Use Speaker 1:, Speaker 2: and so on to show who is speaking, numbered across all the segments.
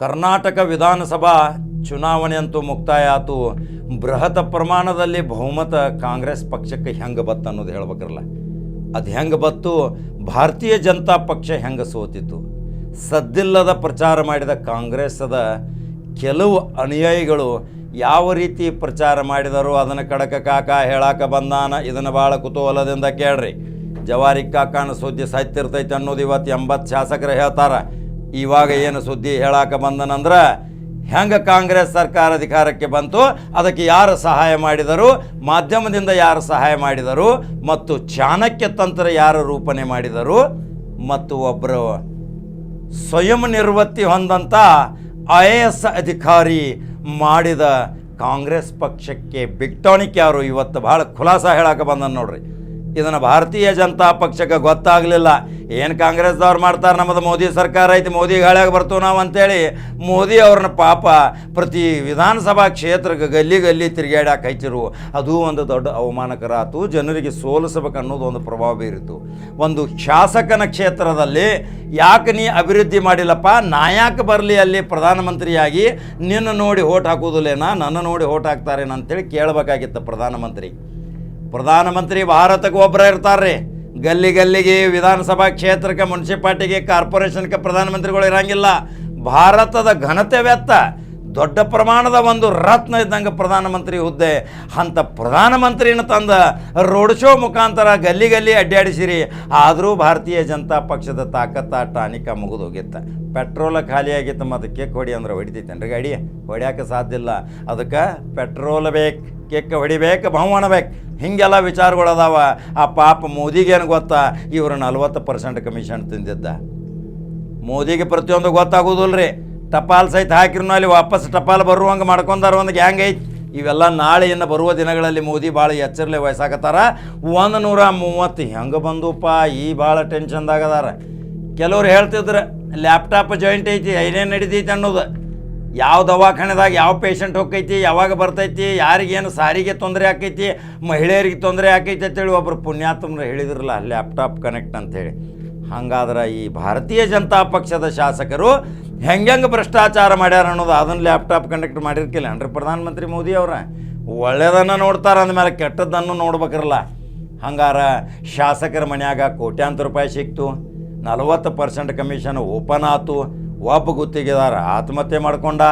Speaker 1: ಕರ್ನಾಟಕ ವಿಧಾನಸಭಾ ಚುನಾವಣೆ ಅಂತೂ ಮುಕ್ತಾಯ ಆತು ಬೃಹತ್ ಪ್ರಮಾಣದಲ್ಲಿ ಬಹುಮತ ಕಾಂಗ್ರೆಸ್ ಪಕ್ಷಕ್ಕೆ ಹೆಂಗೆ ಬತ್ತು ಅನ್ನೋದು ಹೇಳ್ಬೇಕಲ್ಲ ಅದು ಹೆಂಗೆ ಬತ್ತು? ಭಾರತೀಯ ಜನತಾ ಪಕ್ಷ ಹೆಂಗೆ ಸೋತಿತ್ತು? ಸದ್ದಿಲ್ಲದ ಪ್ರಚಾರ ಮಾಡಿದ ಕಾಂಗ್ರೆಸ್ಸದ ಕೆಲವು ಅನುಯಾಯಿಗಳು ಯಾವ ರೀತಿ ಪ್ರಚಾರ ಮಾಡಿದರು? ಅದನ್ನು ಕಡಕ ಕಾಕ ಹೇಳಾಕ ಬಂದಾನ? ಇದನ್ನು ಭಾಳ ಕುತೂಹಲದಿಂದ ಕೇಳ್ರಿ. ಜವಾರಿ ಕಾಕಾನ ಸುದ್ದಿ ಸಾಯ್ತಿರ್ತೈತೆ ಅನ್ನೋದು ಇವತ್ತು ಎಂಬತ್ತು ಶಾಸಕರು ಹೇಳ್ತಾರ. ಇವಾಗ ಏನು ಸುದ್ದಿ ಹೇಳಾಕ ಬಂದನಂದ್ರೆ ಹೆಂಗೆ ಕಾಂಗ್ರೆಸ್ ಸರ್ಕಾರ ಅಧಿಕಾರಕ್ಕೆ ಬಂತು, ಅದಕ್ಕೆ ಯಾರು ಸಹಾಯ ಮಾಡಿದರು, ಮಾಧ್ಯಮದಿಂದ ಯಾರು ಸಹಾಯ ಮಾಡಿದರು, ಮತ್ತು ಚಾಣಕ್ಯ ತಂತ್ರ ಯಾರು ರೂಪಣೆ ಮಾಡಿದರು, ಮತ್ತು ಒಬ್ಬರು ಸ್ವಯಂ ನಿರ್ವತ್ತಿ ಹೊಂದಂಥ ಐ ಅಧಿಕಾರಿ ಮಾಡಿದ ಕಾಂಗ್ರೆಸ್ ಪಕ್ಷಕ್ಕೆ ಬಿಗ್ಟಾಣಿಕ್ ಯಾರು? ಇವತ್ತು ಭಾಳ ಖುಲಾಸ ಹೇಳಕ್ಕೆ ಬಂದನ್ ನೋಡ್ರಿ. ಇದನ್ನು ಭಾರತೀಯ ಜನತಾ ಪಕ್ಷಕ್ಕೆ ಗೊತ್ತಾಗಲಿಲ್ಲ. ಏನು ಕಾಂಗ್ರೆಸ್ದವ್ರು ಮಾಡ್ತಾರೆ ನಮ್ಮದು ಮೋದಿ ಸರ್ಕಾರ ಐತಿ, ಮೋದಿ ಗಾಳಿಯಾಗಿ ಬರ್ತೀವಿ ನಾವು ಅಂತೇಳಿ ಮೋದಿ ಅವ್ರನ್ನ ಪಾಪ ಪ್ರತಿ ವಿಧಾನಸಭಾ ಕ್ಷೇತ್ರಕ್ಕೆ ಗಲ್ಲಿ ಗಲ್ಲಿ ತಿರುಗಾಡಕ್ಕೆ ಹಚ್ಚಿರು ಅದು ಒಂದು ದೊಡ್ಡ ಅವಮಾನಕರ ಆತು. ಜನರಿಗೆ ಸೋಲಿಸಬೇಕು ಅನ್ನೋದು ಒಂದು ಪ್ರಭಾವ ಬೀರಿತು. ಒಂದು ಶಾಸಕನ ಕ್ಷೇತ್ರದಲ್ಲಿ ಯಾಕೆ ನೀ ಅಭಿವೃದ್ಧಿ ಮಾಡಿಲ್ಲಪ್ಪ? ನಾ ಯಾಕೆ ಬರಲಿ ಅಲ್ಲಿ ಪ್ರಧಾನಮಂತ್ರಿಯಾಗಿ? ನಿನ್ನ ನೋಡಿ ಓಟ್ ಹಾಕೋದಿಲ್ಲೇನಾ ನನ್ನ ನೋಡಿ ಓಟ್ ಹಾಕ್ತಾರೇನಂತೇಳಿ ಕೇಳಬೇಕಾಗಿತ್ತು ಪ್ರಧಾನಮಂತ್ರಿ. ಪ್ರಧಾನಮಂತ್ರಿ ಭಾರತಕ್ಕೆ ಒಬ್ಬರ ಇರ್ತಾರೆ ಗಲ್ಲಿ ಗಲ್ಲಿಗೆ ವಿಧಾನಸಭಾ ಕ್ಷೇತ್ರಕ್ಕೆ, ಮುನ್ಸಿಪಾಲ್ಟಿಗೆ, ಕಾರ್ಪೊರೇಷನ್ಗೆ ಪ್ರಧಾನಮಂತ್ರಿಗಳು ಇರಂಗಿಲ್ಲ. ಭಾರತದ ಘನತೆ ವ್ಯತ್ತ ದೊಡ್ಡ ಪ್ರಮಾಣದ ಒಂದು ರತ್ನ ಇದ್ದಂಗೆ ಪ್ರಧಾನಮಂತ್ರಿ ಹುದ್ದೆ. ಅಂಥ ಪ್ರಧಾನಮಂತ್ರಿನ ತಂದ ರೋಡ್ ಶೋ ಮುಖಾಂತರ ಗಲ್ಲಿ ಗಲ್ಲಿ ಅಡ್ಡಾಡಿಸಿರಿ. ಆದರೂ ಭಾರತೀಯ ಜನತಾ ಪಕ್ಷದ ತಾಕತ್ತ ಟಾನಿಕ ಮುಗಿದು ಹೋಗಿತ್ತ ಪೆಟ್ರೋಲ ಖಾಲಿ ಆಗಿತ್ತು ಮತ್ತು ಕೇಕ್ ಹೊಡಿ ಅಂದ್ರೆ ಹೊಡಿತೈತೇನ್ರಿ ಗಾಡಿ? ಹೊಡ್ಯಾಕೆ ಸಾಧ್ಯ ಇಲ್ಲ. ಅದಕ್ಕೆ ಪೆಟ್ರೋಲ್ ಬೇಕು, ಕೇಕ್ ಹೊಡಿಬೇಕು, ಬಹುಮಾನ ಬೇಕು. ಹೀಗೆಲ್ಲ ವಿಚಾರಗಳದಾವ. ಆ ಪಾಪ ಮೋದಿಗೇನು ಗೊತ್ತಾ? ಇವರು ನಲ್ವತ್ತು ಪರ್ಸೆಂಟ್ ಕಮಿಷನ್ ತಿಂದಿದ್ದ. ಮೋದಿಗೆ ಪ್ರತಿಯೊಂದು ಗೊತ್ತಾಗೋದಿಲ್ಲ ರೀ ಟಪಾಲ್ ಸಹಿತ ಹಾಕಿರೋ ಅಲ್ಲಿ ವಾಪಸ್ ಟಪಾಲ್ ಬರುವಂಗೆ ಮಾಡ್ಕೊಂಡಾರ ಒಂದು ಗ್ಯಾಂಗ್ ಐತಿ. ಇವೆಲ್ಲ ನಾಳೆ ಇನ್ನು ಬರುವ ದಿನಗಳಲ್ಲಿ ಮೋದಿ ಭಾಳ ಎಚ್ಚರಲೆ ವಯಸ್ಸಾಕತ್ತಾರ ಒಂದು ನೂರ ಮೂವತ್ತು ಹೆಂಗೆ ಬಂದುಪ್ಪ ಈ ಭಾಳ ಟೆನ್ಷನ್ದಾಗದಾರ ಕೆಲವ್ರು ಹೇಳ್ತಿದ್ರೆ ಲ್ಯಾಪ್ಟಾಪ್ ಜಾಯಿಂಟ್ ಐತಿ, ಏನೇನು ನಡೀತೈತಿ ಅನ್ನೋದು. ಯಾವ ದವಾಖಾನೆದಾಗ ಯಾವ ಪೇಷಂಟ್ ಹೋಗ್ತೈತಿ, ಯಾವಾಗ ಬರ್ತೈತಿ, ಯಾರಿಗೇನು ಸಾರಿಗೆ ತೊಂದರೆ ಆಕೈತಿ, ಮಹಿಳೆಯರಿಗೆ ತೊಂದರೆ ಆಕೈತಿ ಅಂತೇಳಿ ಒಬ್ಬರು ಪುಣ್ಯಾತ್ಮರು ಹೇಳಿದ್ರಲ್ಲ ಲ್ಯಾಪ್ಟಾಪ್ ಕನೆಕ್ಟ್ ಅಂತೇಳಿ. ಹಂಗಾದ್ರೆ ಈ ಭಾರತೀಯ ಜನತಾ ಪಕ್ಷದ ಶಾಸಕರು ಹೆಂಗೆ ಭ್ರಷ್ಟಾಚಾರ ಮಾಡ್ಯಾರ ಅನ್ನೋದು ಅದನ್ನು ಲ್ಯಾಪ್ಟಾಪ್ ಕಂಡಕ್ಟ್ ಮಾಡಿರ್ಕಿಲ್ಲ ಅನ್ರಿ ಪ್ರಧಾನಮಂತ್ರಿ ಮೋದಿ ಅವ್ರ? ಒಳ್ಳೆಯದನ್ನು ನೋಡ್ತಾರ ಅಂದಮೇಲೆ ಕೆಟ್ಟದ್ದನ್ನು ನೋಡ್ಬೇಕಿರಲ್ಲ. ಹಂಗಾರ ಶಾಸಕರ ಮನ್ಯಾಗ ಕೋಟ್ಯಾಂತರ ರೂಪಾಯಿ ಸಿಕ್ತು. ನಲವತ್ತು ಪರ್ಸೆಂಟ್ ಕಮಿಷನ್ ಓಪನ್ ಆತು. ಒಬ್ಬ ಗುತ್ತಿಗೆದಾರ ಆತ್ಮಹತ್ಯೆ ಮಾಡ್ಕೊಂಡ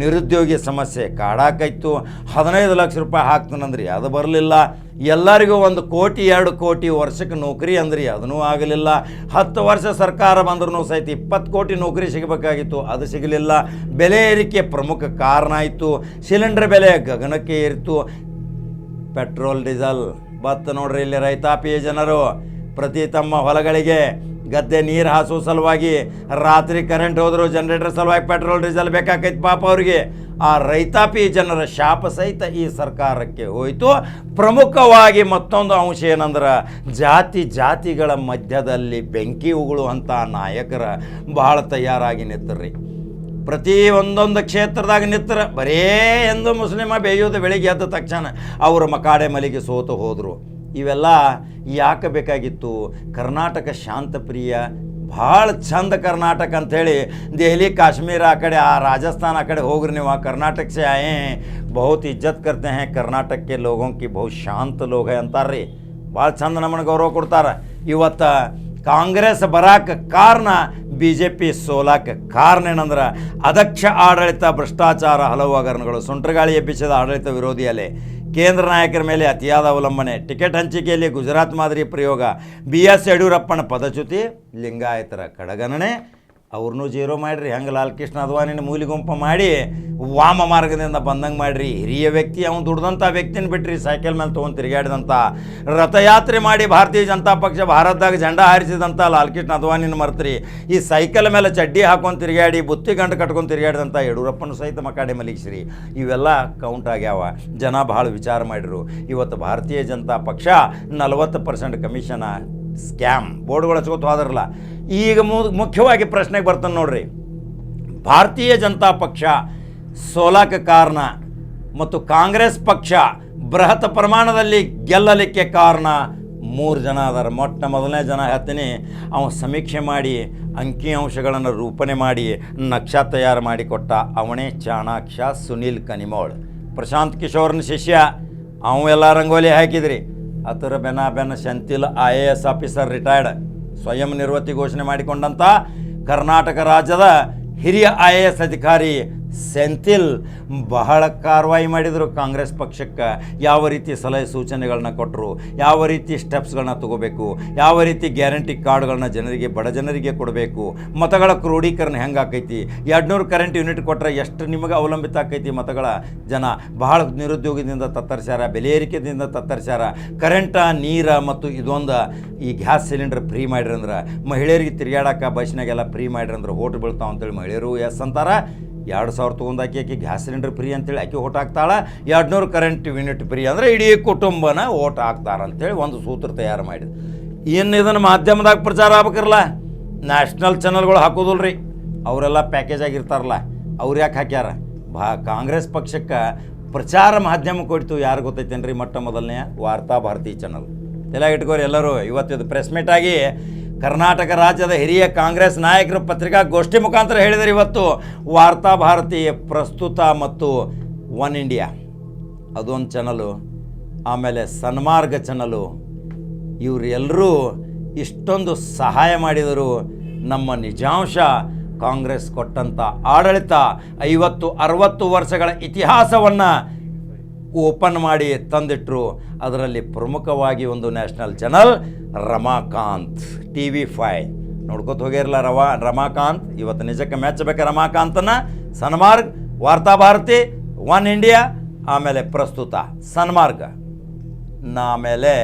Speaker 1: ನಿರುದ್ಯೋಗಿ ಸಮಸ್ಯೆ ಕಾಡಾಕೈತು. ಹದಿನೈದು ಲಕ್ಷ ರೂಪಾಯಿ ಹಾಕ್ತಾನಂದ್ರಿ, ಅದು ಬರಲಿಲ್ಲ. ಎಲ್ಲರಿಗೂ ಒಂದು ಕೋಟಿ, ಎರಡು ಕೋಟಿ ವರ್ಷಕ್ಕೆ ನೌಕರಿ ಅಂದ್ರಿ, ಅದನ್ನೂ ಆಗಲಿಲ್ಲ. ಹತ್ತು ವರ್ಷ ಸರ್ಕಾರ ಬಂದ್ರೂ ಸಹಿತ ಇಪ್ಪತ್ತು ಕೋಟಿ ನೌಕರಿ ಸಿಗಬೇಕಾಗಿತ್ತು, ಅದು ಸಿಗಲಿಲ್ಲ. ಬೆಲೆ ಏರಿಕೆ ಪ್ರಮುಖ ಕಾರಣ ಆಯಿತು. ಸಿಲಿಂಡರ್ ಬೆಲೆ ಗಗನಕ್ಕೆ ಏರಿತು. ಪೆಟ್ರೋಲ್, ಡೀಸೆಲ್ ಬತ್ತ ನೋಡ್ರಿ ಇಲ್ಲಿ ರೈತಾಪಿ ಜನರು, ಪ್ರತಿ ತಮ್ಮ ಹೊಲಗಳಿಗೆ ಗದ್ದೆ ನೀರು ಹಾಸೋ ಸಲುವಾಗಿ ರಾತ್ರಿ ಕರೆಂಟ್ ಹೋದ್ರು ಜನರೇಟರ್ ಸಲುವಾಗಿ ಪೆಟ್ರೋಲ್ ಡೀಸೆಲ್ ಬೇಕಾಕೈತೆ ಪಾಪ ಅವ್ರಿಗೆ. ಆ ರೈತಾಪಿ ಜನರ ಶಾಪ ಸಹಿತ ಈ ಸರ್ಕಾರಕ್ಕೆ ಹೋಯಿತು. ಪ್ರಮುಖವಾಗಿ ಮತ್ತೊಂದು ಅಂಶ ಏನಂದ್ರೆ ಜಾತಿ ಜಾತಿಗಳ ಮಧ್ಯದಲ್ಲಿ ಬೆಂಕಿ ಉಗುಳುವಂಥ ನಾಯಕರ ಬಹಳ ತಯಾರಾಗಿ ನಿಂತರ್ರಿ. ಪ್ರತಿ ಒಂದೊಂದು ಕ್ಷೇತ್ರದಾಗ ನಿಂತರ ಬರೇ ಎಂದು ಮುಸ್ಲಿಮ ಬೇಯೋದು ಬೆಳಿಗ್ಗೆ ಎದ್ದ ತಕ್ಷಣ ಅವರು ಮಕಾಡೆ ಮಲಿಗೆ ಸೋತು ಹೋದರು. ಇವೆಲ್ಲ ಯಾಕೆ ಬೇಕಾಗಿತ್ತು ಕರ್ನಾಟಕ ಶಾಂತಪ್ರಿಯ, ಭಾಳ ಚಂದ ಕರ್ನಾಟಕ ಅಂಥೇಳಿ ದೆಹಲಿ, ಕಾಶ್ಮೀರ ಆ ಕಡೆ, ಆ ರಾಜಸ್ಥಾನ ಆ ಕಡೆ ಹೋಗ್ರಿ ನೀವು, ಆ ಕರ್ನಾಟಕ ಸೇ ಆಯೇ ಬಹುತ್ ಇಜ್ಜತ್ ಕರ್ತೆ ಹೇ ಕರ್ನಾಟಕಕ್ಕೆ ಲೋಗೋಂಕಿ, ಬಹು ಶಾಂತ ಲೋಗ ಅಂತಾರ್ರಿ. ಭಾಳ ಚಂದ ನಮ್ಮನ್ನು ಗೌರವ ಕೊಡ್ತಾರೆ. ಇವತ್ತು ಕಾಂಗ್ರೆಸ್ ಬರಾಕ ಕಾರಣ ಬಿ ಜೆ ಪಿ ಸೋಲಾಕ ಕಾರಣ ಏನಂದ್ರೆ ಅದಕ್ಷ ಆಡಳಿತ ಭ್ರಷ್ಟಾಚಾರ ಹಲವು ಹಗರಣಗಳು. ಸುಂಟ್ರಗಾಳಿ ಎಬ್ಬಿಸಿದ ಆಡಳಿತ ವಿರೋಧಿ ಅಲೆ ಕೇಂದ್ರ ನಾಯಕರ ಮೇಲೆ ಅತಿಯಾದ ಅವಲಂಬನೆ. ಟಿಕೆಟ್ ಹಂಚಿಕೆಯಲ್ಲಿ ಗುಜರಾತ್ ಮಾದರಿ ಪ್ರಯೋಗ. ಬಿ ಎಸ್ ಯಡಿಯೂರಪ್ಪನ ಪದಚ್ಯುತಿ, ಲಿಂಗಾಯತರ ಕಡಗಣನೆ. ಅವ್ರನ್ನೂ ಜೀರೋ ಮಾಡಿರಿ. ಹಂಗೆ ಲಾಲ್ಕೃಷ್ಣ ಅದ್ವಾನಿನ ಮೂಲಿಗುಂಪ ಮಾಡಿ ವಾಮ ಮಾರ್ಗದಿಂದ ಬಂದಂಗೆ ಮಾಡಿರಿ. ಹಿರಿಯ ವ್ಯಕ್ತಿ, ಅವನು ದುಡ್ದಂಥ ವ್ಯಕ್ತಿನ ಬಿಟ್ರಿ. ಸೈಕಲ್ ಮೇಲೆ ತೊಗೊಂಡು ತಿರುಗಾಡಿದಂಥ ರಥಯಾತ್ರೆ ಮಾಡಿ ಭಾರತೀಯ ಜನತಾ ಪಕ್ಷ ಭಾರತದಾಗ ಜಂಡ ಹಾರಿಸಿದಂಥ ಲಾಲ್ಕೃಷ್ಣ ಅದ್ವಾನಿನ ಮರ್ತ್ರಿ. ಈ ಸೈಕಲ್ ಮೇಲೆ ಚಡ್ಡಿ ಹಾಕೊಂಡು ತಿರುಗಾಡಿ ಬುತ್ತಿ ಗಂಡು ಕಟ್ಕೊಂಡು ತಿರುಗಾಡಿದಂಥ ಯಡಿಯೂರಪ್ಪನ ಸಹಿತ ಮಕಾಡೆ ಮಲಗಿಸ್ರಿ. ಇವೆಲ್ಲ ಕೌಂಟ್ ಆಗ್ಯಾವ. ಜನ ಭಾಳ ವಿಚಾರ ಮಾಡಿರು. ಇವತ್ತು ಭಾರತೀಯ ಜನತಾ ಪಕ್ಷ ನಲವತ್ತು ಪರ್ಸೆಂಟ್ ಕಮಿಷನ ಸ್ಕ್ಯಾಮ್ ಬೋರ್ಡ್ಗಳು ಹಚ್ಕೋತು ಹೋದ್ರಲ್ಲ. ಈಗ ಮುಖ್ಯವಾಗಿ ಪ್ರಶ್ನೆಗೆ ಬರ್ತಾನೆ ನೋಡ್ರಿ. ಭಾರತೀಯ ಜನತಾ ಪಕ್ಷ ಸೋಲಾಕ ಕಾರಣ ಮತ್ತು ಕಾಂಗ್ರೆಸ್ ಪಕ್ಷ ಬೃಹತ್ ಪ್ರಮಾಣದಲ್ಲಿ ಗೆಲ್ಲಲಿಕ್ಕೆ ಕಾರಣ ಮೂರು ಜನ ಅದಾರ. ಮೊಟ್ಟ ಮೊದಲನೇ ಜನ ಹೇಳ್ತೀನಿ, ಅವ ಸಮೀಕ್ಷೆ ಮಾಡಿ ಅಂಕಿಅಂಶಗಳನ್ನು ರೂಪಣೆ ಮಾಡಿ, ನಕ್ಷ ತಯಾರು ಮಾಡಿಕೊಟ್ಟ ಅವನೇ ಚಾಣಾಕ್ಷ ಸುನೀಲ್ ಕನಿಮೋಳ್. ಪ್ರಶಾಂತ್ ಕಿಶೋರ್ನ ಶಿಷ್ಯ, ಅವ ಎಲ್ಲ ರಂಗೋಲಿ ಹಾಕಿದ್ರಿ. ಅದರ ಬೆನ ಬೆನ್ನ Senthil, I A S officer retired ಸ್ವಯಂ ನಿರ್ವತ್ತಿ ಘೋಷಣೆ ಮಾಡಿಕೊಂಡಂಥ ಕರ್ನಾಟಕ ರಾಜ್ಯದ ಹಿರಿಯ ಐ ಎ ಎಸ್ ಅಧಿಕಾರಿ ಸೆಂಥಿಲ್ ಬಹಳ ಕಾರ್ವಾಯಿ ಮಾಡಿದರು ಕಾಂಗ್ರೆಸ್ ಪಕ್ಷಕ್ಕೆ. ಯಾವ ರೀತಿ ಸಲಹೆ ಸೂಚನೆಗಳನ್ನ ಕೊಟ್ಟರು ಯಾವ ರೀತಿ ಸ್ಟೆಪ್ಸ್ಗಳನ್ನ ತಗೋಬೇಕು, ಯಾವ ರೀತಿ ಗ್ಯಾರಂಟಿ ಕಾರ್ಡ್ಗಳನ್ನ ಜನರಿಗೆ, ಬಡ ಜನರಿಗೆ ಕೊಡಬೇಕು, ಮತಗಳ ಕ್ರೋಢೀಕರಣ ಹೆಂಗೆ ಆಕೈತಿ, ಎರಡುನೂರು ಕರೆಂಟ್ ಯೂನಿಟ್ ಕೊಟ್ಟರೆ ಎಷ್ಟು ನಿಮಗೆ ಅವಲಂಬಿತ ಆಕೈತಿ ಮತಗಳ ಜನ. ಬಹಳ ನಿರುದ್ಯೋಗದಿಂದ ತತ್ತರಿಸ್ಯಾರ, ಬೆಲೆ ಏರಿಕೆದಿಂದ ತತ್ತರಿಸ್ಯಾರ. ಕರೆಂಟ, ನೀರ ಮತ್ತು ಇದೊಂದು ಈ ಗ್ಯಾಸ್ ಸಿಲಿಂಡರ್ ಫ್ರೀ ಮಾಡಿರಂದ್ರೆ ಮಹಿಳೆಯರಿಗೆ ತಿರುಗಾಡಕ್ಕೆ ಬಸ್ನಾಗೆಲ್ಲ ಫ್ರೀ ಮಾಡಿರಂದ್ರೆ ಓಟ್ ಬೀಳ್ತಾವ ಅಂತೇಳಿ ಮಹಿಳೆಯರು ಎಸ್ ಅಂತಾರ. ಎರಡು ಸಾವಿರ ತೊಗೊಂಡು ಆಕಿ ಗ್ಯಾಸ್ ಸಿಲಿಂಡರ್ ಫ್ರೀ ಅಂತೇಳಿ ಆಕೆ ಓಟ್ ಹಾಕ್ತಾಳೆ. ಎರಡು ನೂರು ಕರೆಂಟ್ ಯೂನಿಟ್ ಫ್ರೀ ಅಂದರೆ ಇಡೀ ಕುಟುಂಬನ ಓಟ್ ಹಾಕ್ತಾರ ಅಂತೇಳಿ ಒಂದು ಸೂತ್ರ ತಯಾರು ಮಾಡಿದ್ರು ಏನು ಇದನ್ನು ಮಾಧ್ಯಮದಾಗ ಪ್ರಚಾರ ಆಗ್ಬೇಕಿರಲ್ಲ ನ್ಯಾಷನಲ್ ಚಾನಲ್ಗಳು ಹಾಕೋದಿಲ್ಲ ರೀ ಅವರೆಲ್ಲ ಪ್ಯಾಕೇಜ್ ಆಗಿರ್ತಾರಲ್ಲ, ಅವ್ರು ಯಾಕೆ ಹಾಕ್ಯಾರ? ಭಾ ಕಾಂಗ್ರೆಸ್ ಪಕ್ಷಕ್ಕೆ ಪ್ರಚಾರ ಮಾಧ್ಯಮ ಕೊಡ್ತು ಯಾರು ಗೊತ್ತೈತೇನ್ರಿ ಮೊಟ್ಟ ಮೊದಲನೇ ವಾರ್ತಾ ಭಾರತಿ ಚಾನಲ್ ಎಲ್ಲ ಇಟ್ಕೋರಿ ಎಲ್ಲರೂ, ಇವತ್ತಿದು ಪ್ರೆಸ್ ಮೀಟ್ ಆಗಿ ಕರ್ನಾಟಕ ರಾಜ್ಯದ ಹಿರಿಯ ಕಾಂಗ್ರೆಸ್ ನಾಯಕರು ಪತ್ರಿಕಾಗೋಷ್ಠಿ ಮುಖಾಂತರ ಹೇಳಿದರು ಇವತ್ತು. ವಾರ್ತಾ ಭಾರತಿ ಪ್ರಸ್ತುತ ಮತ್ತು ಒನ್ ಇಂಡಿಯಾ. ಅದೊಂದು ಚಾನಲು ಆಮೇಲೆ ಸನ್ಮಾರ್ಗ ಚಾನಲು ಇವರೆಲ್ಲರೂ ಇಷ್ಟೊಂದು ಸಹಾಯ ಮಾಡಿದರು. ನಮ್ಮ ನಿಜಾಂಶ, ಕಾಂಗ್ರೆಸ್ ಕೊಟ್ಟಂಥ ಆಡಳಿತ ಐವತ್ತು, ಅರವತ್ತು ವರ್ಷಗಳ ಇತಿಹಾಸವನ್ನು ಓಪನ್ ಮಾಡಿ ತಂದಿಟ್ರು. ಅದರಲ್ಲಿ ಪ್ರಮುಖವಾಗಿ ಒಂದು national channel, Ramakanth T V five ನೋಡ್ಕೊತ ಹೋಗಿರಲ್ಲ ರವಾ, ರಮಾಕಾಂತ್. ಇವತ್ತು ನಿಜಕ್ಕೆ ಮೆಚ್ಚಬೇಕು ರಮಾಕಾಂತನ? ಸನ್ಮಾರ್ಗ್ ವಾರ್ತಾ ಭಾರತಿ ಒನ್ ಇಂಡಿಯಾ, ಆಮೇಲೆ ಪ್ರಸ್ತುತ ಸನ್ಮಾರ್ಗ. ಆಮೇಲೆ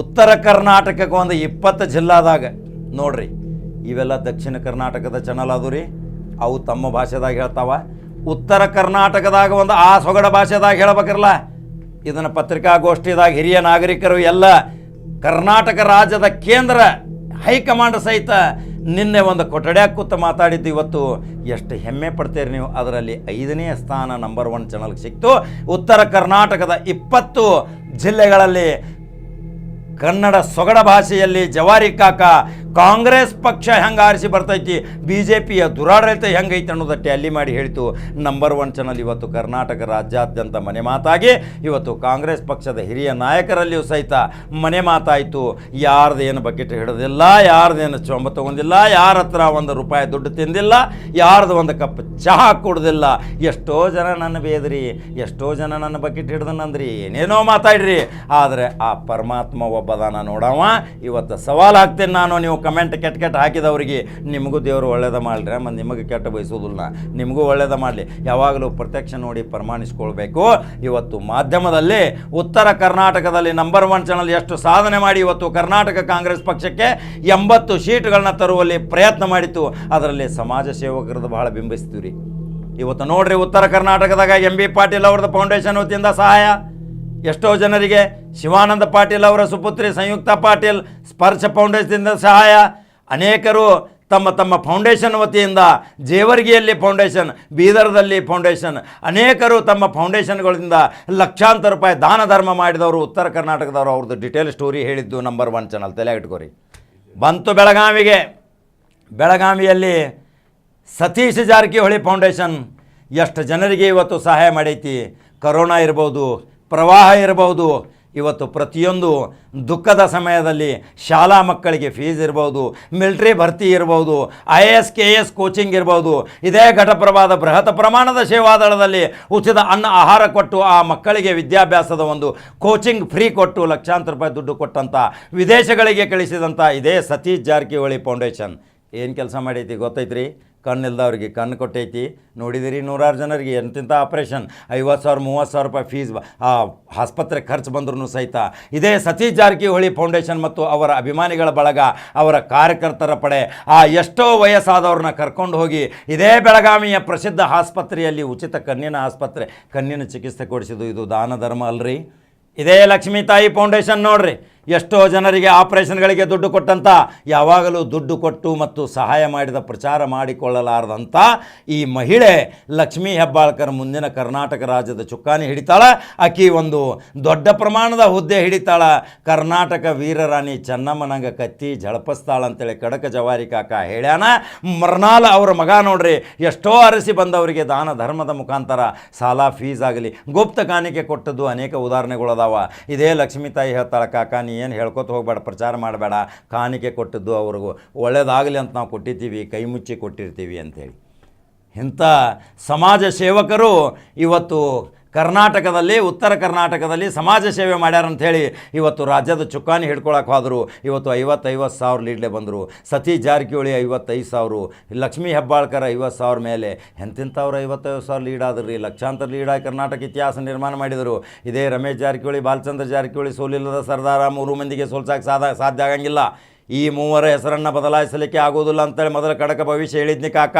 Speaker 1: ಉತ್ತರ ಕರ್ನಾಟಕಕ್ಕೆ ಒಂದು ಇಪ್ಪತ್ತು ಜಿಲ್ಲಾದಾಗ, ನೋಡ್ರಿ, ಇವೆಲ್ಲ ದಕ್ಷಿಣ ಕರ್ನಾಟಕದ ಚಾನಲ್ ಅದು ರೀ. ಅವು ತಮ್ಮ ಭಾಷೆದಾಗ ಹೇಳ್ತಾವ. ಉತ್ತರ ಕರ್ನಾಟಕದಾಗ ಒಂದು ಆ ಸೊಗಡ ಭಾಷೆದಾಗ ಹೇಳ್ಬೇಕಿರಲ್ಲ? ಇದನ್ನು ಪತ್ರಿಕಾಗೋಷ್ಠಿದಾಗ ಹಿರಿಯ ನಾಗರಿಕರು ಎಲ್ಲ ಕರ್ನಾಟಕ ರಾಜ್ಯದ ಕೇಂದ್ರ ಹೈಕಮಾಂಡ್ ಸಹಿತ ನಿನ್ನೆ ಒಂದು ಕೊಠಡ್ಯಾಗ ಕೂತ ಮಾತಾಡಿದ್ದು ಇವತ್ತು ಎಷ್ಟು ಹೆಮ್ಮೆ ಪಡ್ತೀರಿ ನೀವು. ಅದರಲ್ಲಿ ಐದನೇ ಸ್ಥಾನ ನಂಬರ್ ಒನ್ ಚಾನಲ್ಗೆ ಸಿಕ್ತು. ಉತ್ತರ ಕರ್ನಾಟಕದ ಇಪ್ಪತ್ತು ಜಿಲ್ಲೆಗಳಲ್ಲಿ ಕನ್ನಡ ಸೊಗಡ ಭಾಷೆಯಲ್ಲಿ ಜವಾರಿ ಕಾಕ ಕಾಂಗ್ರೆಸ್ ಪಕ್ಷ ಹೆಂಗೆ ಆರಿಸಿ ಬರ್ತೈತಿ? ಬಿ ಜೆ ಪಿಯ ದುರಾಡಳಿತ ಹೆಂಗೈತೆ ಅನ್ನೋದು ಟ್ಯಾಲಿ ಮಾಡಿ ಹೇಳಿತು ನಂಬರ್ ಒನ್ ಚಾನಲ್ ಇವತ್ತು ಕರ್ನಾಟಕ ರಾಜ್ಯಾದ್ಯಂತ ಮನೆ ಮಾತಾಗಿ, ಇವತ್ತು ಕಾಂಗ್ರೆಸ್ ಪಕ್ಷದ ಹಿರಿಯ ನಾಯಕರಲ್ಲಿಯೂ ಸಹಿತ ಮನೆ ಮಾತಾಯಿತು. ಯಾರ್ದೇನು ಬಕೆಟ್ ಹಿಡಿದಿಲ್ಲ ಯಾರ್ದೇನು ಚೊಂಬ ತೊಗೊಂಡಿಲ್ಲ, ಯಾರ ಹತ್ರ ಒಂದು ರೂಪಾಯಿ ದುಡ್ಡು ತಿಂದಿಲ್ಲ, ಯಾರ್ದು ಒಂದು ಕಪ್ ಚಹಾ ಕುಡ್ದಿಲ್ಲ. ಎಷ್ಟೋ ಜನ ನನ್ನ ಬೇದ್ರಿ, ಎಷ್ಟೋ ಜನ ನನ್ನ ಬಕೆಟ್ ಹಿಡ್ದನಂದ್ರಿ ಏನೇನೋ ಮಾತಾಡ್ರಿ. ಆದರೆ ಆ ಪರಮಾತ್ಮ ಒಬ್ಬದಾನ ನೋಡವ, ಇವತ್ತು ಸವಾಲು ಹಾಕ್ತೇನೆ ನಾನು ನೀವು. ಕಮೆಂಟ್ ಕೆಟ್ಟ ಕೆಟ್ಟ ಹಾಕಿದವರಿಗೆ ನಿಮಗೂ ದೇವರು ಒಳ್ಳೇದ ಮಾಡಲಿ. ಮತ್ತು ನಿಮಗೆ ಕೆಟ್ಟ ಬಯಸೋದಿಲ್ಲ ನಿಮಗೂ ಒಳ್ಳೇದ ಮಾಡಲಿ. ಯಾವಾಗಲೂ ಪ್ರತ್ಯಕ್ಷ ನೋಡಿ ಪ್ರಮಾಣಿಸ್ಕೊಳ್ಬೇಕು ಇವತ್ತು ಮಾಧ್ಯಮದಲ್ಲಿ ಉತ್ತರ ಕರ್ನಾಟಕದಲ್ಲಿ ನಂಬರ್ ಒನ್ ಚಾನಲ್ ಎಷ್ಟು ಸಾಧನೆ ಮಾಡಿ ಇವತ್ತು ಕರ್ನಾಟಕ ಕಾಂಗ್ರೆಸ್ ಪಕ್ಷಕ್ಕೆ ಎಂಬತ್ತು ಸೀಟ್ಗಳನ್ನ ತರುವಲ್ಲಿ ಪ್ರಯತ್ನ ಮಾಡಿತು ಅದರಲ್ಲಿ ಸಮಾಜ ಸೇವಕರದ್ದು ಬಹಳ ಬಿಂಬಿಸ್ತೀವಿ ಇವತ್ತು ನೋಡ್ರಿ ಉತ್ತರ ಕರ್ನಾಟಕದಾಗ ಎಂ ಬಿ ಪಾಟೀಲ್ ಅವ್ರದ್ದು ಫೌಂಡೇಶನ್ ವತಿಯಿಂದ ಸಹಾಯ. ಎಷ್ಟೋ ಜನರಿಗೆ ಶಿವಾನಂದ ಪಾಟೀಲ್ ಅವರ ಸುಪುತ್ರಿ ಸಂಯುಕ್ತ ಪಾಟೀಲ್ ಸ್ಪರ್ಶ ಫೌಂಡೇಶನ್ದಿಂದ ಸಹಾಯ. ಅನೇಕರು ತಮ್ಮ ತಮ್ಮ ಫೌಂಡೇಶನ್ ವತಿಯಿಂದ ಜೇವರ್ಗಿಯಲ್ಲಿ ಫೌಂಡೇಶನ್, ಬೀದರ್ದಲ್ಲಿ ಫೌಂಡೇಶನ್, ಅನೇಕರು ತಮ್ಮ ಫೌಂಡೇಶನ್ಗಳಿಂದ ಲಕ್ಷಾಂತರ ರೂಪಾಯಿ ದಾನ ಧರ್ಮ ಮಾಡಿದವರು ಉತ್ತರ ಕರ್ನಾಟಕದವರು. ಅವ್ರದ್ದು ಡಿಟೇಲ್ ಸ್ಟೋರಿ ಹೇಳಿದ್ದು ನಂಬರ್ ಒನ್ ಚಾನಲ್ ತಲೆ ಇಟ್ಕೋರಿ. ಬಂತು ಬೆಳಗಾವಿಗೆ. ಬೆಳಗಾವಿಯಲ್ಲಿ ಸತೀಶ್ ಜಾರಕಿಹೊಳಿ ಫೌಂಡೇಶನ್, ಎಷ್ಟು ಜನರಿಗೆ ಇವತ್ತು ಸಹಾಯ ಮಾಡೈತಿ? ಕರೋನಾ ಇರ್ಬೋದು, ಪ್ರವಾಹ ಇರ್ಬೋದು ಇವತ್ತು ಪ್ರತಿಯೊಂದು ದುಃಖದ ಸಮಯದಲ್ಲಿ ಶಾಲಾ ಮಕ್ಕಳಿಗೆ ಫೀಸ್ ಇರ್ಬೋದು ಮಿಲ್ಟ್ರಿ ಭರ್ತಿ ಇರ್ಬೋದು I A S K S coaching ಇರ್ಬೋದು, ಇದೇ ಘಟಪ್ರಭಾದ ಬೃಹತ್ ಪ್ರಮಾಣದ ಸೇವಾದಳದಲ್ಲಿ ಉಚಿತ ಅನ್ನ ಆಹಾರ ಕೊಟ್ಟು ಆ ಮಕ್ಕಳಿಗೆ ವಿದ್ಯಾಭ್ಯಾಸದ ಒಂದು ಕೋಚಿಂಗ್ ಫ್ರೀ ಕೊಟ್ಟು ಲಕ್ಷಾಂತರ ರೂಪಾಯಿ ದುಡ್ಡು ಕೊಟ್ಟಂಥ ವಿದೇಶಗಳಿಗೆ ಕಳಿಸಿದಂಥ ಇದೇ ಸತೀಶ್ ಜಾರಕಿಹೊಳಿ ಫೌಂಡೇಶನ್ ಏನು ಕೆಲಸ ಮಾಡೈತಿ ಗೊತ್ತೈತ್ರಿ? ಕಣ್ಣಿಲ್ದವ್ರಿಗೆ ಕಣ್ಣು ಕೊಟ್ಟೈತಿ. ನೋಡಿದಿರಿ ನೂರಾರು ಜನರಿಗೆ ಎಂತಿಂಥ ಆಪ್ರೇಷನ್ ಐವತ್ತು ಸಾವಿರ, ಮೂವತ್ತು ಸಾವಿರ ರೂಪಾಯಿ ಫೀಸ್ ಆ ಆಸ್ಪತ್ರೆ ಖರ್ಚು ಬಂದ್ರೂ ಸಹಿತ. ಇದೇ ಸತೀಶ್ ಜಾರಕಿಹೊಳಿ ಫೌಂಡೇಶನ್ ಮತ್ತು ಅವರ ಅಭಿಮಾನಿಗಳ ಬಳಗ, ಅವರ ಕಾರ್ಯಕರ್ತರ ಪಡೆ. ಆ ಎಷ್ಟೋ ವಯಸ್ಸಾದವ್ರನ್ನ ಕರ್ಕೊಂಡು ಹೋಗಿ ಇದೇ ಬೆಳಗಾವಿಯ ಪ್ರಸಿದ್ಧ ಆಸ್ಪತ್ರೆಯಲ್ಲಿ ಉಚಿತ ಕಣ್ಣಿನ ಆಸ್ಪತ್ರೆ, ಕಣ್ಣಿನ ಚಿಕಿತ್ಸೆ ಕೊಡಿಸಿದ್ದು ಇದು ದಾನ ಧರ್ಮ ಅಲ್ರಿ. ಇದೇ ಲಕ್ಷ್ಮೀ ತಾಯಿ ಫೌಂಡೇಶನ್ ನೋಡ್ರಿ. ಎಷ್ಟೋ ಜನರಿಗೆ ಆಪರೇಷನ್ಗಳಿಗೆ ದುಡ್ಡು ಕೊಟ್ಟಂಥ ಯಾವಾಗಲೂ ದುಡ್ಡು ಕೊಟ್ಟು ಮತ್ತು ಸಹಾಯ ಮಾಡಿದ ಪ್ರಚಾರ ಮಾಡಿಕೊಳ್ಳಲಾರದಂಥ ಈ ಮಹಿಳೆ ಲಕ್ಷ್ಮೀ ಹೆಬ್ಬಾಳ್ಕರ್ ಮುಂದಿನ ಕರ್ನಾಟಕ ರಾಜ್ಯದ ಚುಕ್ಕಾಣಿ ಹಿಡಿತಾಳ. ಆಕಿ ಒಂದು ದೊಡ್ಡ ಪ್ರಮಾಣದ ಹುದ್ದೆ ಹಿಡಿತಾಳ. ಕರ್ನಾಟಕ ವೀರರಾಣಿ ಚೆನ್ನಮ್ಮನಂಗ ಕತ್ತಿ ಝಳಪಸ್ತಾಳ ಅಂತೇಳಿ ಕಡಕ ಜವಾರಿ ಕಾಕ ಹೇಳ್ಯಾನ. ಮರ್ನಾಲ್ ಅವರ ಮಗ ನೋಡ್ರಿ, ಎಷ್ಟೋ ಅರಸಿ ಬಂದವರಿಗೆ ದಾನ ಧರ್ಮದ ಮುಖಾಂತರ ಸಾಲ ಫೀಸ್ ಆಗಲಿ. ಗುಪ್ತ ಕಾಣಿಕೆ ಕೊಟ್ಟದ್ದು ಅನೇಕ ಉದಾಹರಣೆಗಳದಾವ. ಇದೇ ಲಕ್ಷ್ಮೀ ತಾಯಿ ಹೇಳ್ತಾಳೆ, ಕಾಕ ಏನು ಹೇಳ್ಕೊತ ಹೋಗ್ಬೇಡ, ಪ್ರಚಾರ ಮಾಡಬೇಡ. ಕಾಣಿಕೆ ಕೊಟ್ಟಿದ್ದು ಅವ್ರಿಗೂ. ಒಳ್ಳೇದಾಗಲಿ ಅಂತ ನಾವು ಕೊಟ್ಟಿದ್ದೀವಿ, ಕೈ ಮುಚ್ಚಿ ಕೊಟ್ಟಿರ್ತೀವಿ ಅಂಥೇಳಿ ಇಂಥ ಸಮಾಜ ಸೇವಕರು ಇವತ್ತು ಕರ್ನಾಟಕದಲ್ಲಿ, ಉತ್ತರ ಕರ್ನಾಟಕದಲ್ಲಿ ಸಮಾಜ ಸೇವೆ ಮಾಡ್ಯಾರ ಅಂಥೇಳಿ ಇವತ್ತು ರಾಜ್ಯದ ಚುಕ್ಕಾಣಿ ಹಿಡ್ಕೊಳಕ್ಕೆ ಹೋದರು. ಇವತ್ತು ಐವತ್ತೈವತ್ತು ಸಾವಿರ ಲೀಡ್ಲೆ ಬಂದರು. ಸತೀಶ್ ಜಾರಕಿಹೊಳಿ ಐವತ್ತೈದು ಸಾವಿರ, ಲಕ್ಷ್ಮೀ ಹೆಬ್ಬಾಳ್ಕರ್ ಐವತ್ತು ಸಾವಿರ ಮೇಲೆ. ಎಂತಿಂಥವ್ರು ಐವತ್ತೈದು ಸಾವಿರ ಲೀಡ್ ಆದ್ರಿ? ಲಕ್ಷಾಂತರ ಲೀಡಾಗಿ ಕರ್ನಾಟಕ ಇತಿಹಾಸ ನಿರ್ಮಾಣ ಮಾಡಿದರು. ಇದೇ ರಮೇಶ್ ಜಾರಕಿಹೊಳಿ, ಬಾಲಚಂದ್ರ ಜಾರಕಿಹೊಳಿ ಸೋಲಿಲ್ಲದ ಸರ್ದಾರ ಮೂರು ಮಂದಿಗೆ ಸೋಲ್ಸಾಕ ಸಾಧ, ಸಾಧ್ಯ ಆಗಂಗಿಲ್ಲ. ಈ ಮೂವರ ಹೆಸರನ್ನು ಬದಲಾಯಿಸಲಿಕ್ಕೆ ಆಗೋದಿಲ್ಲ ಅಂತೇಳಿ ಮೊದಲ ಕಡಕ ಭವಿಷ್ಯ ಹೇಳಿದ್ನಿ ಕಾಕ.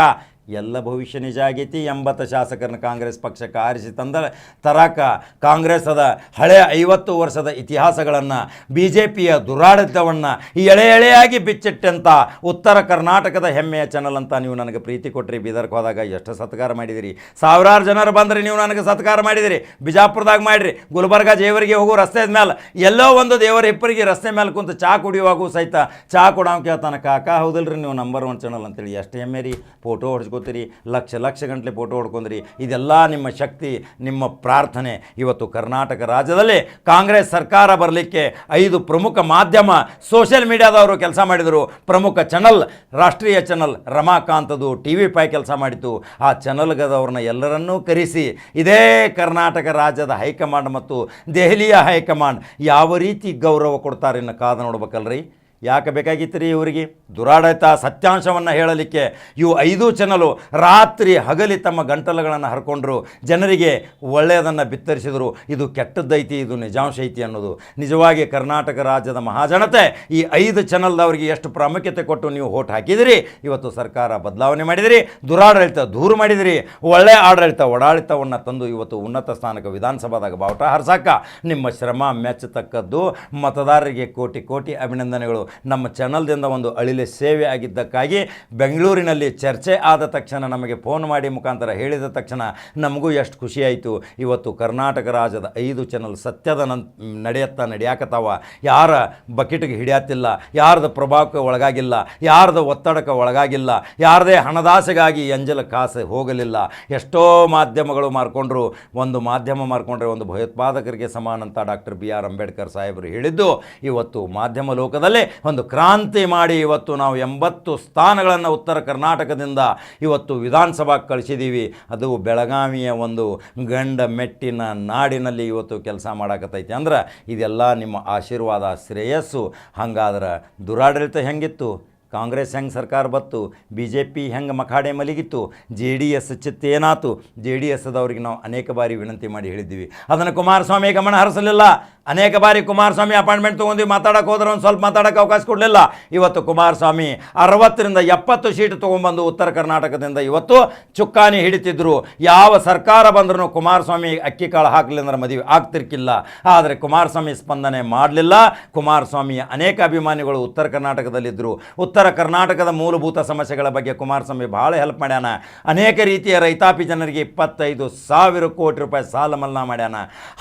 Speaker 1: ಎಲ್ಲ ಭವಿಷ್ಯ ನಿಜ ಆಗೈತಿ, ಎಂಬತ್ತು ಶಾಸಕರನ್ನ ಕಾಂಗ್ರೆಸ್ ಪಕ್ಷಕ್ಕೆ ಆರಿಸಿ ತಂದ ತರಾಕ ಕಾಂಗ್ರೆಸ್ ಅದ ಹಳೆ ಐವತ್ತು ವರ್ಷದ ಇತಿಹಾಸಗಳನ್ನು ಬಿ ಜೆ ಪಿಯ ದುರಾಡಳಿತವನ್ನು ಎಳೆ ಎಳೆಯಾಗಿ ಬಿಚ್ಚಿಟ್ಟಂಥ ಉತ್ತರ ಕರ್ನಾಟಕದ ಹೆಮ್ಮೆಯ ಚಾನಲ್ ಅಂತ ನೀವು ನನಗೆ ಪ್ರೀತಿ ಕೊಟ್ಟರಿ ಬೀದರ್ಗೆ ಹೋದಾಗ ಎಷ್ಟು ಸತ್ಕಾರ ಮಾಡಿದಿರಿ. ಸಾವಿರಾರು ಜನರು ಬಂದರೆ ನೀವು ನನಗೆ ಸತ್ಕಾರ ಮಾಡಿದಿರಿ. ಬಿಜಾಪುರದಾಗ ಮಾಡಿರಿ. ಗುಲ್ಬರ್ಗ ದೇವರಿಗೆ ಹೋಗೋ, ರಸ್ತೆ ಮೇಲೆ ಎಲ್ಲೋ ಒಂದು ದೇವರ ಹಿಪ್ಪರಿಗೆ ರಸ್ತೆ ಮೇಲೆ ಕುಂತು ಚಾ ಕುಡಿಯುವಾಗೂ ಸಹಿತ ಚಹಾ ಕೊಡೋಕೆ ಕೇಳ್ತಾನೆ, ಕಾಕ ರೀ ನೀವು ನಂಬರ್ ಒನ್ ಚಾನಲ್ ಅಂತೇಳಿ ಎಷ್ಟು ಹೆಮ್ಮೆ ರೀ ಫೋಟೋ ಹೊಡ್ಸ್ಕೊತೀರಿ ಲಕ್ಷ ಲಕ್ಷ ಗಂಟಲೆ ಫೋಟೋ ಹೊಡ್ಕೊಂಡ್ರಿ. ಇದೆಲ್ಲ ನಿಮ್ಮ ಶಕ್ತಿ, ನಿಮ್ಮ ಪ್ರಾರ್ಥನೆ. ಇವತ್ತು ಕರ್ನಾಟಕ ರಾಜ್ಯದಲ್ಲಿ ಕಾಂಗ್ರೆಸ್ ಸರ್ಕಾರ ಬರಲಿಕ್ಕೆ ಐದು ಪ್ರಮುಖ ಮಾಧ್ಯಮ ಸೋಷಿಯಲ್ ಮೀಡಿಯಾದವರು ಕೆಲಸ ಮಾಡಿದರು. ಪ್ರಮುಖ ಚಾನಲ್ ರಾಷ್ಟ್ರೀಯ ಚಾನಲ್ ರಮಾಕಾಂತದು ಟಿ ವಿ ಪೈ ಕೆಲಸ ಮಾಡಿತು ಆ ಚಾನಲ್ಗದವ್ರನ್ನ ಎಲ್ಲರನ್ನೂ ಕರೆಸಿ, ಇದೇ ಕರ್ನಾಟಕ ರಾಜ್ಯದ ಹೈಕಮಾಂಡ್ ಮತ್ತು ದೆಹಲಿಯ ಹೈಕಮಾಂಡ್ ಯಾವ ರೀತಿ ಗೌರವ ಕೊಡ್ತಾರೆ ಇನ್ನು ಕಾದ ನೋಡ್ಬೇಕಲ್ರಿ? ಯಾಕೆ ಬೇಕಾಗಿತ್ತು ರೀ ಇವರಿಗೆ ದುರಾಡಳಿತ ಸತ್ಯಾಂಶವನ್ನು ಹೇಳಲಿಕ್ಕೆ ಇವು ಐದು ಚಾನಲು ರಾತ್ರಿ ಹಗಲಿ ತಮ್ಮ ಗಂಟಲುಗಳನ್ನು ಹರ್ಕೊಂಡ್ರು. ಜನರಿಗೆ ಒಳ್ಳೆಯದನ್ನು ಬಿತ್ತರಿಸಿದರು. ಇದು ಕೆಟ್ಟದ್ದೈತಿ, ಇದು ನಿಜಾಂಶ ಐತಿ ಅನ್ನೋದು. ನಿಜವಾಗಿ ಕರ್ನಾಟಕ ರಾಜ್ಯದ ಮಹಾಜನತೆ ಈ ಐದು ಚಾನಲ್ದವರಿಗೆ ಎಷ್ಟು ಪ್ರಾಮುಖ್ಯತೆ ಕೊಟ್ಟು ನೀವು ಓಟ್ ಹಾಕಿದಿರಿ, ಇವತ್ತು ಸರ್ಕಾರ ಬದಲಾವಣೆ ಮಾಡಿದಿರಿ, ದುರಾಡಳಿತ ದೂರು ಮಾಡಿದಿರಿ ಒಳ್ಳೆಯ ಆಡಳಿತ ಒಡಾಳಿತವನ್ನು ತಂದು ಇವತ್ತು ಉನ್ನತ ಸ್ಥಾನಕ್ಕೆ ವಿಧಾನಸಭಾದಾಗ ಬಾವುಟ ಹರ್ಸಾಕ ನಿಮ್ಮ ಶ್ರಮ ಮೆಚ್ಚತಕ್ಕದ್ದು ಮತದಾರರಿಗೆ ಕೋಟಿ ಕೋಟಿ ಅಭಿನಂದನೆಗಳು. ನಮ್ಮ ಚಾನಲ್ದಿಂದ ಒಂದು ಅಳಿಲೆ ಸೇವೆ ಆಗಿದ್ದಕ್ಕಾಗಿ ಬೆಂಗಳೂರಿನಲ್ಲಿ ಚರ್ಚೆ ಆದ ತಕ್ಷಣ ನಮಗೆ ಫೋನ್ ಮಾಡಿ ಮುಖಾಂತರ ಹೇಳಿದ ತಕ್ಷಣ ನಮಗೂ ಎಷ್ಟು ಖುಷಿಯಾಯಿತು ಇವತ್ತು ಕರ್ನಾಟಕ ರಾಜ್ಯದ ಐದು ಚಾನಲ್ ಸತ್ಯದ ನನ್, ನಡೆಯತ್ತ ನಡೆಯಾಕತ್ತಾವ. ಯಾರ ಬಕೆಟ್ಗೆ ಹಿಡಿಯತ್ತಿಲ್ಲ ಯಾರ್ದ ಪ್ರಭಾವಕ್ಕೆ ಒಳಗಾಗಿಲ್ಲ, ಯಾರ್ದ ಒತ್ತಡಕ್ಕೆ ಒಳಗಾಗಿಲ್ಲ, ಯಾರದೇ ಹಣದಾಸೆಗಾಗಿ ಎಂಜಲ ಕಾಸೆ ಹೋಗಲಿಲ್ಲ. ಎಷ್ಟೋ ಮಾಧ್ಯಮಗಳು ಮಾರ್ಕೊಂಡ್ರು, ಒಂದು ಮಾಧ್ಯಮ ಮಾರ್ಕೊಂಡ್ರೆ ಒಂದು ಭಯೋತ್ಪಾದಕರಿಗೆ ಸಮಾನ ಅಂತ ಡಾಕ್ಟರ್ ಬಿ ಆರ್ ಅಂಬೇಡ್ಕರ್ ಸಾಹೇಬರು ಹೇಳಿದ್ದು. ಇವತ್ತು ಮಾಧ್ಯಮ ಲೋಕದಲ್ಲೇ ಒಂದು ಕ್ರಾಂತಿ ಮಾಡಿ ಇವತ್ತು ನಾವು ಎಂಬತ್ತು ಸ್ಥಾನಗಳನ್ನು ಉತ್ತರ ಕರ್ನಾಟಕದಿಂದ ಇವತ್ತು ವಿಧಾನಸಭಾ ಕಳಿಸಿದ್ದೀವಿ. ಅದು ಬೆಳಗಾವಿಯ ಒಂದು ಗಂಡ ಮೆಟ್ಟಿನ ನಾಡಿನಲ್ಲಿ ಇವತ್ತು ಕೆಲಸ ಮಾಡಕತ್ತೈತಿ. ಅಂದ್ರೆ ಇದೆಲ್ಲ ನಿಮ್ಮ ಆಶೀರ್ವಾದ, ಶ್ರೇಯಸ್ಸು. ಹಂಗಾದ್ರೆ ದುರಾಡಳಿತ ಹೆಂಗಿತ್ತು? ಕಾಂಗ್ರೆಸ್ ಹೆಂಗೆ ಸರ್ಕಾರ ಬತ್ತು? ಬಿ ಜೆ ಪಿ ಹೆಂಗೆ ಮಖಾಡೆ ಮಲಗಿತ್ತು? ಜೆ ಡಿ ಎಸ್ ಚಿತ್ತ ಏನಾತು? ಜೆ ಡಿ ಎಸ್ದವ್ರಿಗೆ ನಾವು ಅನೇಕ ಬಾರಿ ವಿನಂತಿ ಮಾಡಿ ಹೇಳಿದ್ದೀವಿ. ಅದನ್ನು ಕುಮಾರಸ್ವಾಮಿ ಗಮನ ಹರಿಸಲಿಲ್ಲ. ಅನೇಕ ಬಾರಿ ಕುಮಾರಸ್ವಾಮಿ ಅಪಾಯಿಂಟ್ಮೆಂಟ್ ತೊಗೊಂಡು ಮಾತಾಡೋಕೆ ಹೋದ್ರೆ ಒಂದು ಸ್ವಲ್ಪ ಮಾತಾಡೋಕ್ಕೆ ಅವಕಾಶ ಕೊಡಲಿಲ್ಲ. ಇವತ್ತು ಕುಮಾರಸ್ವಾಮಿ ಅರವತ್ತರಿಂದ ಎಪ್ಪತ್ತು ಸೀಟ್ ತೊಗೊಂಬಂದು ಉತ್ತರ ಕರ್ನಾಟಕದಿಂದ ಇವತ್ತು ಚುಕ್ಕಾನಿ ಹಿಡಿತಿದ್ರು. ಯಾವ ಸರ್ಕಾರ ಬಂದ್ರೂ ಕುಮಾರಸ್ವಾಮಿ ಅಕ್ಕಿ ಕಾಳು ಹಾಕಲಿಲ್ಲ ಅಂದ್ರೆ ಮದುವೆ ಆಗ್ತಿರ್ಕಿಲ್ಲ. ಆದರೆ ಕುಮಾರಸ್ವಾಮಿ ಸ್ಪಂದನೆ ಮಾಡಲಿಲ್ಲ. ಕುಮಾರಸ್ವಾಮಿಯ ಅನೇಕ ಅಭಿಮಾನಿಗಳು ಉತ್ತರ ಕರ್ನಾಟಕದಲ್ಲಿದ್ದರು ಉತ್ತರ ಕರ್ನಾಟಕದ ಮೂಲಭೂತ ಸಮಸ್ಯೆಗಳ ಬಗ್ಗೆ ಕುಮಾರಸ್ವಾಮಿ ಭಾಳ ಹೆಲ್ಪ್ ಮಾಡ್ಯಾನ. ಅನೇಕ ರೀತಿಯ ರೈತಾಪಿ ಜನರಿಗೆ ಇಪ್ಪತ್ತೈದು ಸಾವಿರ ಕೋಟಿ ರೂಪಾಯಿ ಸಾಲ ಮನ್ನಾ ಮಾಡ್ಯಾನ.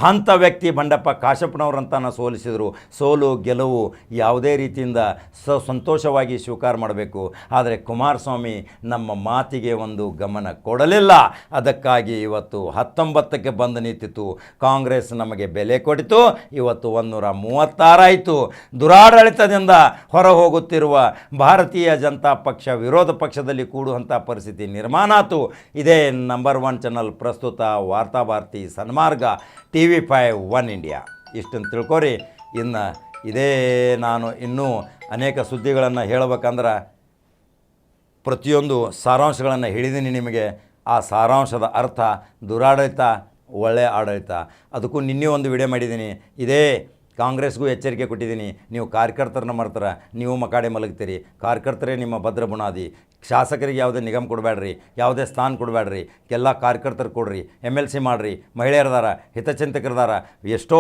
Speaker 1: ಅಂಥ ವ್ಯಕ್ತಿ ಬಂಡಪ್ಪ ಕಾಶಪ್ಪನವ್ರಂತನ ಸೋಲಿಸಿದರು. ಸೋಲು, ಗೆಲುವು ಯಾವುದೇ ರೀತಿಯಿಂದ ಸ ಸಂತೋಷವಾಗಿ ಸ್ವೀಕಾರ ಮಾಡಬೇಕು. ಆದರೆ ಕುಮಾರಸ್ವಾಮಿ ನಮ್ಮ ಮಾತಿಗೆ ಒಂದು ಗಮನ ಕೊಡಲಿಲ್ಲ. ಅದಕ್ಕಾಗಿ ಇವತ್ತು ಹತ್ತೊಂಬತ್ತಕ್ಕೆ ಬಂದು ನಿಂತಿತ್ತು. ಕಾಂಗ್ರೆಸ್ ನಮಗೆ ಬೆಲೆ ಕೊಡಿತು ಇವತ್ತು ಒಂದೂರ ಮೂವತ್ತಾರಾಯಿತು ದುರಾಡಳಿತದಿಂದ ಹೊರ ಹೋಗುತ್ತಿರುವ ಭಾರತೀಯ ಜನತಾ ಪಕ್ಷ ವಿರೋಧ ಪಕ್ಷದಲ್ಲಿ ಕೂಡುವಂಥ ಪರಿಸ್ಥಿತಿ ನಿರ್ಮಾಣ ಆತು ಇದೇ ನಂಬರ್ ಒನ್ ಚಾನಲ್ ಪ್ರಸ್ತುತ Varthabharathi Sanmarga T V five one India ಇಷ್ಟನ್ನು ತಿಳ್ಕೊರಿ. ಇನ್ನು ಇದೇ ನಾನು ಇನ್ನೂ ಅನೇಕ ಸುದ್ದಿಗಳನ್ನು ಹೇಳಬೇಕಂದ್ರೆ ಪ್ರತಿಯೊಂದು ಸಾರಾಂಶಗಳನ್ನು ಹೇಳಿದ್ದೀನಿ ನಿಮಗೆ. ಆ ಸಾರಾಂಶದ ಅರ್ಥ ದುರಾಡಳಿತ ಒಳ್ಳೆಯ ಆಡಳಿತ. ಅದಕ್ಕೂ ನಿನ್ನೆ ಒಂದು ವಿಡಿಯೋ ಮಾಡಿದ್ದೀನಿ ಇದೇ ಕಾಂಗ್ರೆಸ್ಗೂ ಎಚ್ಚರಿಕೆ ಕೊಟ್ಟಿದ್ದೀನಿ. ನೀವು ಕಾರ್ಯಕರ್ತರನ್ನ ಮಾಡ್ತಾರೆ ನೀವು ಮಕಾಡೆ ಮಲಗ್ತೀರಿ. ಕಾರ್ಯಕರ್ತರೇ ನಿಮ್ಮ ಭದ್ರ ಬುನಾದಿ. ಶಾಸಕರಿಗೆ ಯಾವುದೇ ನಿಗಮ ಕೊಡಬೇಡ್ರಿ, ಯಾವುದೇ ಸ್ಥಾನ ಕೊಡಬೇಡ್ರಿ, ಎಲ್ಲ ಕಾರ್ಯಕರ್ತರು ಕೊಡ್ರಿ ಎಂ ಎಲ್ ಸಿ ಮಾಡಿರಿ ಮಹಿಳೆಯರದಾರ ಹಿತಚಿಂತಕರದಾರ, ಎಷ್ಟೋ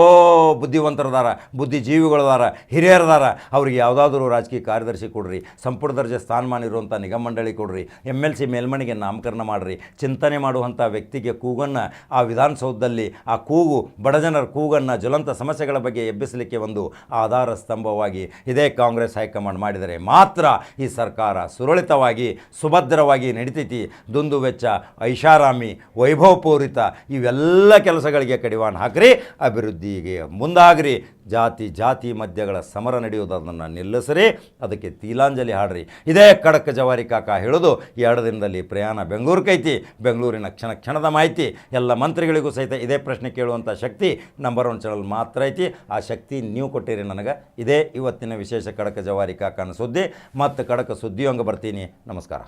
Speaker 1: ಬುದ್ಧಿವಂತರದಾರ, ಬುದ್ಧಿಜೀವಿಗಳದಾರ, ಹಿರಿಯರದಾರ, ಅವ್ರಿಗೆ ಯಾವುದಾದ್ರೂ ರಾಜಕೀಯ ಕಾರ್ಯದರ್ಶಿ ಕೊಡ್ರಿ ಸಂಪುಟ ದರ್ಜೆ ಸ್ಥಾನಮಾನ ಇರುವಂಥ ನಿಗಮ ಮಂಡಳಿ ಕೊಡ್ರಿ ಎಂ ಎಲ್ ಸಿ ಮೇಲ್ಮನೆಗೆ ನಾಮಕರಣ ಮಾಡಿರಿ, ಚಿಂತನೆ ಮಾಡುವಂಥ ವ್ಯಕ್ತಿಗೆ ಕೂಗನ್ನು, ಆ ವಿಧಾನಸೌಧದಲ್ಲಿ ಆ ಕೂಗು ಬಡಜನರ ಕೂಗನ್ನು, ಜ್ವಲಂತ ಸಮಸ್ಯೆಗಳ ಬಗ್ಗೆ ಎಬ್ಬಿಸಲಿಕ್ಕೆ ಒಂದು ಆಧಾರ ಸ್ತಂಭವಾಗಿ ಇದೇ ಕಾಂಗ್ರೆಸ್ ಹೈಕಮಾಂಡ್ ಮಾಡಿದರೆ ಮಾತ್ರ ಈ ಸರ್ಕಾರ ಸುರಳಿತವಾಗಿ ಸುಭದ್ರವಾಗಿ ನಡಿತೈತಿ. ದುಂದು ವೆಚ್ಚ ಐಷಾರಾಮಿ ವೈಭವಪೂರಿತ ಇವೆಲ್ಲ ಕೆಲಸಗಳಿಗೆ ಕಡಿವಾಣ ಹಾಕ್ರಿ ಅಭಿವೃದ್ಧಿಗೆ ಮುಂದಾಗ್ರಿ. ಜಾತಿ ಜಾತಿ ಮಧ್ಯಗಳ ಸಮರ ನಡೆಯುವುದನ್ನು ನಿಲ್ಲಿಸ್ರಿ. ಅದಕ್ಕೆ ತೀಲಾಂಜಲಿ ಹಾಡ್ರಿ. ಇದೇ ಖಡಕ್ ಜವಾರಿ ಕಾಕ ಹೇಳೋದು ಎರಡು ದಿನದಲ್ಲಿ ಪ್ರಯಾಣ ಬೆಂಗಳೂರಿಗೈತಿ ಬೆಂಗಳೂರಿನ ಕ್ಷಣ ಕ್ಷಣದ ಮಾಹಿತಿ, ಎಲ್ಲ ಮಂತ್ರಿಗಳಿಗೂ ಸಹಿತ ಇದೇ ಪ್ರಶ್ನೆ ಕೇಳುವಂಥ ಶಕ್ತಿ ನಂಬರ್ ಒನ್ ಚಾನಲ್ ಮಾತ್ರ ಐತಿ. ಆ ಶಕ್ತಿ ನೀವು ಕೊಟ್ಟಿರಿ ನನಗೆ. ಇದೇ ಇವತ್ತಿನ ವಿಶೇಷ ಖಡಕ ಜವಾರಿ ಕಾಕನ ಸುದ್ದಿ. ಮತ್ತು ಖಡಕ ಸುದ್ದಿಯೊಂಗ ಬರ್ತೀನಿ. ನಮಸ್ಕಾರ.